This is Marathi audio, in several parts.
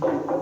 Thank you.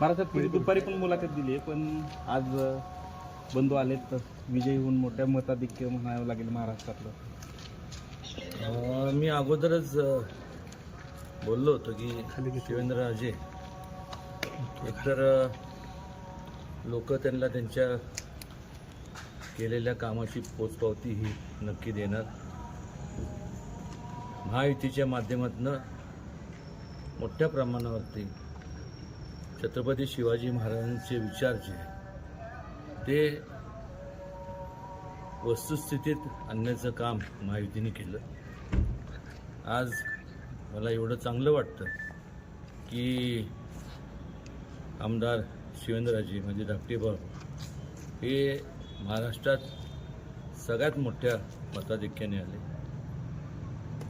महाराष्ट्रात दुपारी पण मुलाखत दिली पण आज बंधू आलेत तर विजयी होऊन मोठ्या मताधिक्य म्हणावं लागेल महाराष्ट्रातलं. मी अगोदरच बोललो होतो की शिवेंद्रराजे. एकतर लोक त्यांना त्यांच्या केलेल्या कामाची पोचपावती ही नक्की देणार. महायुतीच्या माध्यमातून मोठ्या प्रमाणावरती छत्रपती शिवाजी महाराजांचे विचार जे ते वस्तुस्थितीत आणण्याचं काम महायुतीने केलं. आज मला एवढं चांगलं वाटतं की आमदार शिवेंद्रराजे म्हणजे धाकटे भाऊ हे महाराष्ट्रात सगळ्यात मोठ्या मताधिक्याने आले.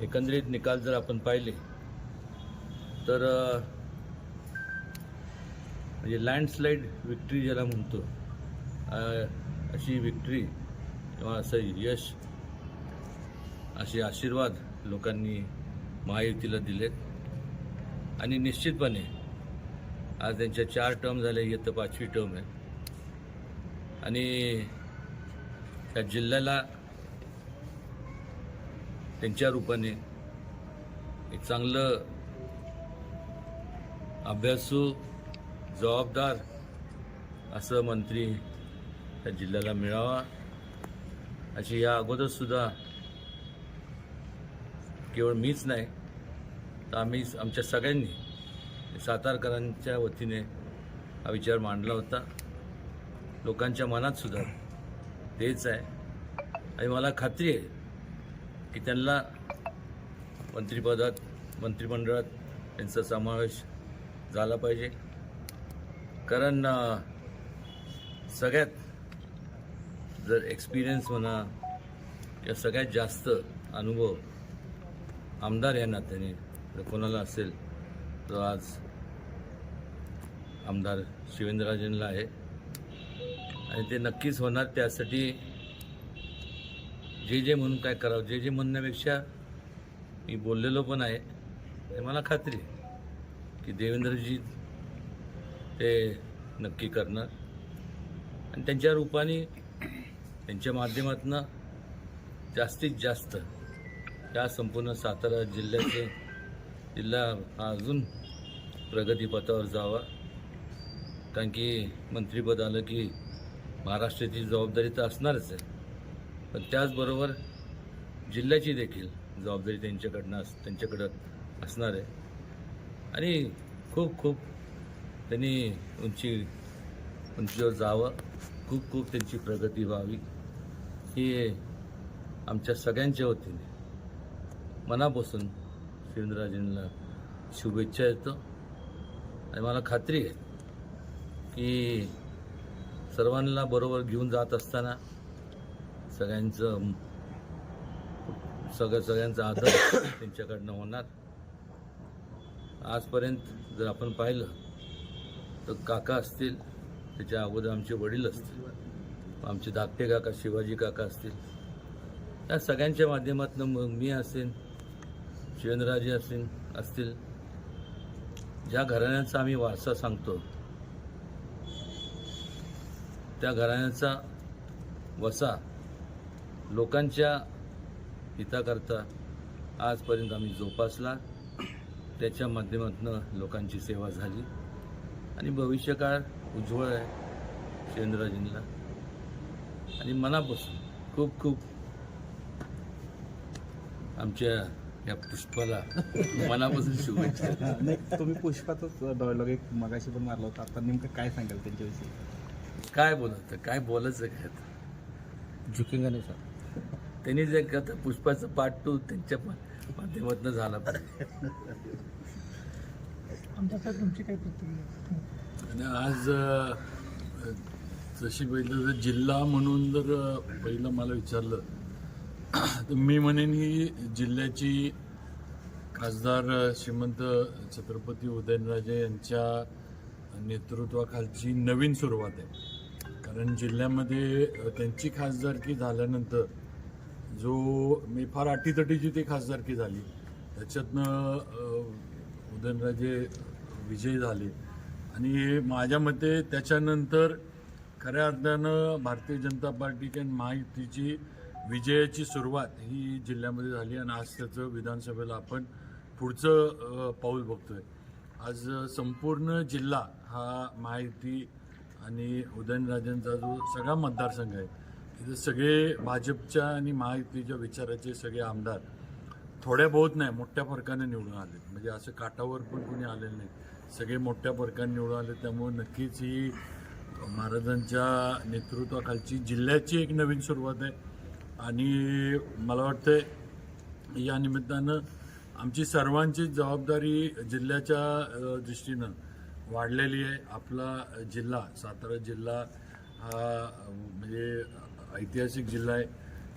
एकंदरीत निकाल जर आपण पाहिले तर म्हणजे लँडस्लाईड विक्ट्री ज्याला म्हणतो अशी विक्ट्री किंवा असं यश असे आशीर्वाद लोकांनी महायुतीला दिलेत. आणि निश्चितपणे आज त्यांच्या चार टर्म झाल्या येतं पाचवी टर्म आहे. आणि त्या जिल्ह्याला त्यांच्या रूपाने एक चांगलं अभ्यासू जबाबदार असं मंत्री त्या जिल्ह्याला मिळावा. अशी या अगोदरसुद्धा केवळ मीच नाही तर आम्ही आमच्या सगळ्यांनी सातारकरांच्या वतीने हा विचार मांडला होता. लोकांच्या मनात सुद्धा तेच आहे. आणि मला खात्री आहे की त्यांना मंत्रिपदात मंत्रिमंडळात त्यांचा समावेश झाला पाहिजे. कारण सगळ्यात जर एक्सपिरियन्स म्हणा या सगळ्यात जास्त अनुभव आमदार या नात्याने जर कोणाला असेल तर आज आमदार शिवेंद्रराजेंना आहे. आणि ते नक्कीच होणार. त्यासाठी जे जे म्हणून काय करावं जे जे म्हणण्यापेक्षा मी बोललेलो पण आहे आणि मला खात्री की देवेंद्रजी ते नक्की करणार. आणि त्यांच्या रूपाने त्यांच्या माध्यमातून जास्तीत जास्त या संपूर्ण सातारा जिल्ह्याचे जिल्हा हा अजून प्रगतीपथावर जावा. कारण की मंत्रीपद आलं की महाराष्ट्राची जबाबदारी तर असणारच आहे. पण त्याचबरोबर जिल्ह्याची देखील जबाबदारी त्यांच्याकडनं अस त्यांच्याकडं असणार आहे. आणि खूप खूप त्यांनी उंची उंचीवर जावं. खूप खूप त्यांची प्रगती व्हावी. ही आमच्या सगळ्यांच्या वतीने मनापासून शिवेंद्रराजेंना शुभेच्छा येतो आणि मला खात्री आहे की सर्वांना बरोबर घेऊन जात असताना सगळ्यांचं सगळं सगळ्यांचा आदर त्यांच्याकडनं होणार. आजपर्यंत जर आपण पाहिलं तर काका असतील त्याच्या अगोदर आमचे वडील असतील आमचे धाकटे काका शिवाजी काका असतील या सगळ्यांच्या माध्यमातून मग मी असेल शिवेंद्रराजे असेल असतील ज्या घराण्यांचा आम्ही वारसा सांगतो त्या घराण्याचा वसा लोकांच्या हिताकरता आजपर्यंत आम्ही जोपासला. त्याच्या माध्यमातून लोकांची सेवा झाली. आणि भविष्यकाळ उज्ज्वळ आहे शेंद्राजींना. आणि मनापासून खूप खूप आमच्या या पुष्पाला मनापासून शुभेच्छा. तुम्ही पुष्पाचाच डायलॉग एक मगाशी पण मारला होता. आता नेमकं काय सांगाल त्यांच्याविषयी? काय बोलत काय बोलायचं काय? झुकिंगा नाही सर त्यांनी जे आता पुष्पाचं पाठ टू त्यांच्या माध्यमातून झाला. पाहिजे तुमची काय प्रतिक्रिया? आणि आज अ, जशी पहिलं जर जिल्हा म्हणून जर पहिलं मला विचारलं तर मी म्हणेन ही जिल्ह्याची खासदार श्रीमंत छत्रपती उदयनराजे यांच्या नेतृत्वाखालची नवीन सुरुवात आहे. कारण जिल्ह्यामध्ये त्यांची खासदारकी झाल्यानंतर जो मी फार अटीतटीची ती खासदारकी झाली त्याच्यातनं उदयनराजे विजयी झाले. आणि माझ्या मते त्याच्यानंतर खऱ्या अर्थानं भारतीय जनता पार्टी आणि महायुतीची विजयाची सुरुवात ही जिल्ह्यामध्ये झाली आणि आज त्याचं विधानसभेला आपण पुढचं पाऊल बघतोय. आज संपूर्ण जिल्हा हा महायुती आणि उदयनराजेंचा जो सगळा मतदारसंघ आहे इथे सगळे भाजपच्या आणि महायुतीच्या विचाराचे सगळे आमदार थोड्या बहुत नाही मोठ्या फरकाने निवडून आले. म्हणजे असं काटावर पण कोणी आलेलं नाही. सगळे मोठ्या फरकाने निवडून आले त्यामुळे नक्कीच ही महाराजांच्या नेतृत्वाखालची जिल्ह्याची एक नवीन सुरुवात आहे. आणि मला वाटतं या निमित्तानं आमची सर्वांची जबाबदारी जिल्ह्याच्या दृष्टीनं वाढलेली आहे. आपला जिल्हा सातारा जिल्हा हा म्हणजे ऐतिहासिक जिल्हा आहे.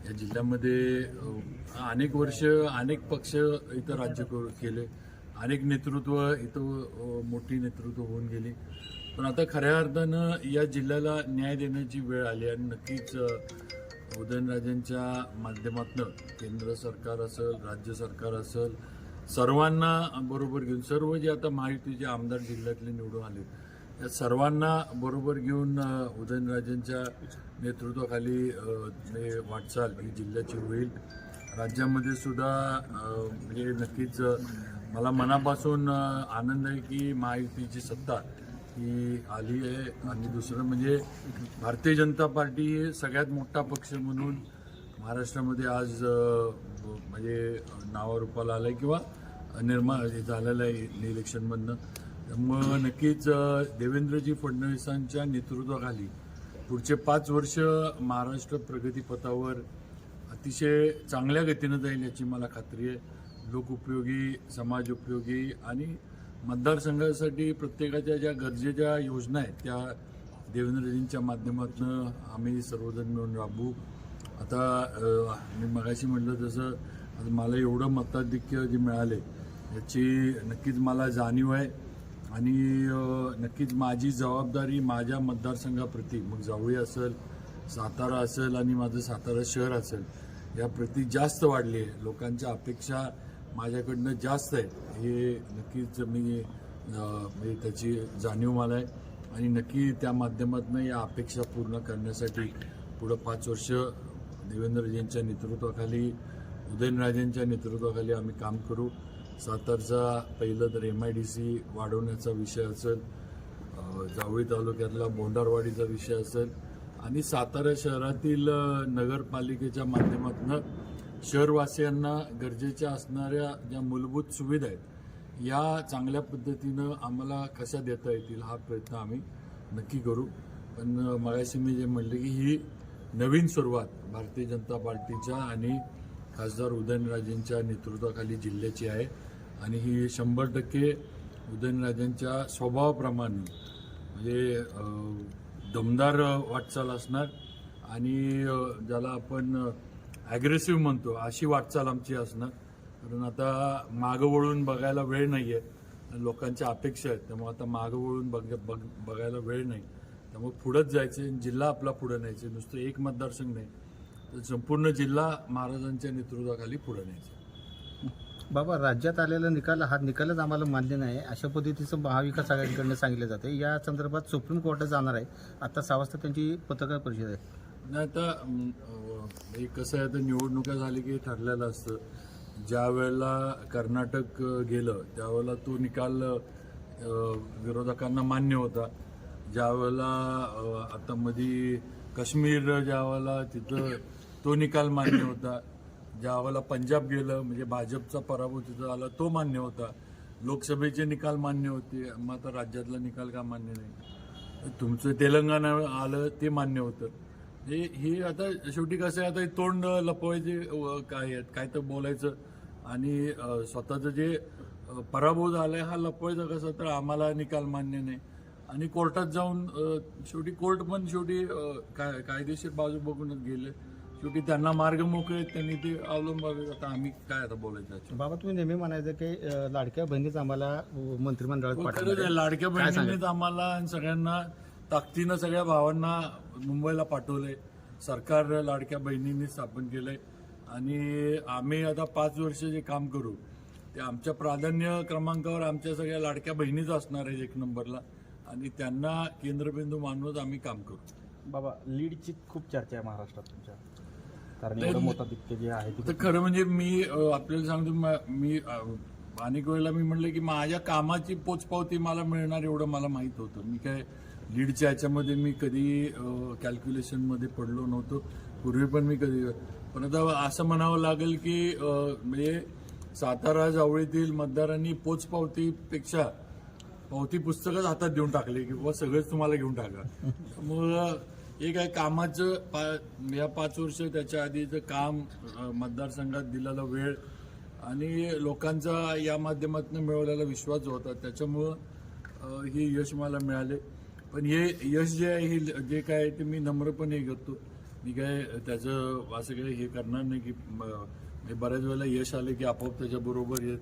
या जिल्ह्यामध्ये अनेक वर्ष अनेक पक्ष इथं राज्य केले. अनेक नेतृत्व इथं मोठी नेतृत्व होऊन गेली. पण आता खऱ्या अर्थानं या जिल्ह्याला न्याय देण्याची वेळ आली आणि नक्कीच उदयनराजेंच्या माध्यमातनं केंद्र सरकार असेल राज्य सरकार असेल सर्वांना बरोबर घेऊन सर्व जे आता महायुतीचे आमदार जिल्ह्यातले निवडून आले या सर्वांना बरोबर घेऊन उदयनराजेंच्या नेतृत्वाखाली हे वाटचाल ही जिल्ह्याची होईल. राज्यामध्ये सुद्धा म्हणजे नक्कीच मला मनापासून आनंद आहे की महायुतीची सत्ता ही आली आहे. आणि दुसरं म्हणजे भारतीय जनता पार्टी हे सगळ्यात मोठा पक्ष म्हणून महाराष्ट्रामध्ये आज म्हणजे नावारूपाला आलं आहे किंवा निर्माण झालेलं आहे इलेक्शनमधनं त्यामुळं नक्कीच देवेंद्रजी फडणवीसांच्या नेतृत्वाखाली पुढचे पाच वर्ष महाराष्ट्र प्रगतीपथावर अतिशय चांगल्या गतीनं जाईल याची मला खात्री आहे. लोकउपयोगी समाज उपयोगी आणि मतदारसंघासाठी प्रत्येकाच्या ज्या गरजेच्या योजना आहेत त्या देवेंद्रजींच्या माध्यमातून आम्ही सर्वजण मिळून राबवू. आता मी मगाशी म्हटलं तसं आता मला एवढं मताधिक्य जे मिळाले याची नक्कीच मला जाणीव आहे. आणि नक्कीच माझी जबाबदारी माझ्या मतदारसंघाप्रती मग जावळी असेल सातारा असेल आणि माझं सातारा शहर असेल याप्रती जास्त वाढली आहे. लोकांच्या अपेक्षा माझ्याकडनं जास्त आहे. हे नक्कीच मी म्हणजे त्याची जाणीव मला आहे. आणि नक्की त्या माध्यमातून या अपेक्षा पूर्ण करण्यासाठी पुढं पाच वर्ष देवेंद्रजींच्या नेतृत्वाखाली उदयनराजेंच्या नेतृत्वाखाली आम्ही काम करू. सातारचा पहिलं तर एम आय डी सी वाढवण्याचा विषय असेल जावळी तालुक्यातला बोंडारवाडीचा विषय असेल आणि सातारा शहरातील नगरपालिकेच्या माध्यमातून शहरवासियांना गरजेच्या असणाऱ्या ज्या मूलभूत सुविधा आहेत या चांगल्या पद्धतीनं आम्हाला कशा देता येतील हा प्रयत्न आम्ही नक्की करू. पण मगाशी मी जे म्हणले की ही नवीन सुरुवात भारतीय जनता पार्टीच्या आणि खासदार उदयनराजेंच्या नेतृत्वाखाली जिल्ह्याची आहे. आणि ही शंभर टक्के उदयनराजेंच्या स्वभावाप्रमाणे म्हणजे दमदार वाटचाल असणार. आणि ज्याला आपण ॲग्रेसिव्ह म्हणतो अशी वाटचाल आमची असणार. कारण आता मागं वळून बघायला वेळ नाही आहे लोकांच्या अपेक्षा आहेत. त्यामुळे आता मागं वळून बघ बघ बघायला वेळ नाही. त्यामुळे पुढंच जायचं जिल्हा आपला पुढं न्यायचे नुसतं एक मतदारसंघ नाही. तर संपूर्ण जिल्हा महाराजांच्या नेतृत्वाखाली पुढं न्यायचं बाबा राज्यात आलेला निकाल हा निकालच आम्हाला मान्य नाही अशा पद्धतीचं महाविकास आघाडीकडनं सांगितलं जाते. या संदर्भात सुप्रीम कोर्टात जाणार आहे. आता सहा वाजता त्यांची पत्रकार परिषद आहे. नाही आता हे कसं आहे आता निवडणुका झाली की ठरलेलं असतं. ज्या वेळेला कर्नाटक गेलं त्यावेळेला तो निकाल विरोधकांना मान्य होता. ज्या वेळेला आता मध्ये काश्मीर ज्या वेळेला तिथं तो निकाल मान्य होता. ज्या वेळेला पंजाब गेलं म्हणजे भाजपचा पराभव तिथं आला तो मान्य होता. लोकसभेचे निकाल मान्य होते मग आता राज्यातला निकाल का मान्य नाही? तुमचं तेलंगणा आलं ते मान्य होतं. हे हे आता शेवटी कसं आहे आता तोंड लपवायचे काय आहेत काय तर बोलायचं. आणि स्वतःचं जे पराभव पराभव झालाय हा लपवायचा कसं तर आम्हाला निकाल मान्य नाही. आणि कोर्टात जाऊन शेवटी कोर्ट पण शेवटी काय कायदेशीर बाजू बघूनच गेले शेवटी त्यांना मार्ग मोकळे त्यांनी ते अवलंबावे आता आम्ही काय आता बोलायचं? बाबा तुम्ही नेहमी म्हणायचं की लाडक्या बहिणीच आम्हाला मंत्रिमंडळात हो, आहे. आहे. लाडक्या? बहिणींनीच आम्हाला आणि सगळ्यांना ताकदीनं सगळ्या भावांना मुंबईला पाठवलंय सरकार लाडक्या बहिणींनी स्थापन केलंय आणि आम्ही आता पाच वर्ष जे काम करू ते आमच्या प्राधान्य क्रमांकावर आमच्या सगळ्या लाडक्या बहिणीच असणार आहेत एक नंबरला आणि त्यांना केंद्रबिंदू मानूनच आम्ही काम करू. बाबा लीडची खूप चर्चा आहे महाराष्ट्रात तुमच्या. कारण जे आहे तर खरं म्हणजे मी अ, आपल्याला सांगतो म- मी अ, अनेक वेळेला मी म्हणलं की माझ्या कामाची पोचपावती मला मिळणार एवढं मला माहीत होतं. मी काय लीडच्या ह्याच्यामध्ये मी कधी कॅल्क्युलेशनमध्ये पडलो नव्हतो. पूर्वी पण मी कधी पण आता असं म्हणावं लागेल की अ, म्हणजे सातारा जावळीतील मतदारांनी पोचपावतीपेक्षा पावती पुस्तकच हातात देऊन टाकले की बाबा सगळंच तुम्हाला घेऊन टाका. मग हे काय कामाचं पा या पाच वर्ष त्याच्या आधीचं काम मतदारसंघात दिलेला वेळ आणि लोकांचा या माध्यमातून मिळवलेला विश्वास जो होता त्याच्यामुळं हे यश मला मिळाले. पण हे यश जे आहे हे जे काय आहे ते मी नम्रपणे करतो मी काय त्याचं असं काही हे करणार नाही की बऱ्याच वेळेला यश आले की आपोआप त्याच्याबरोबर येतं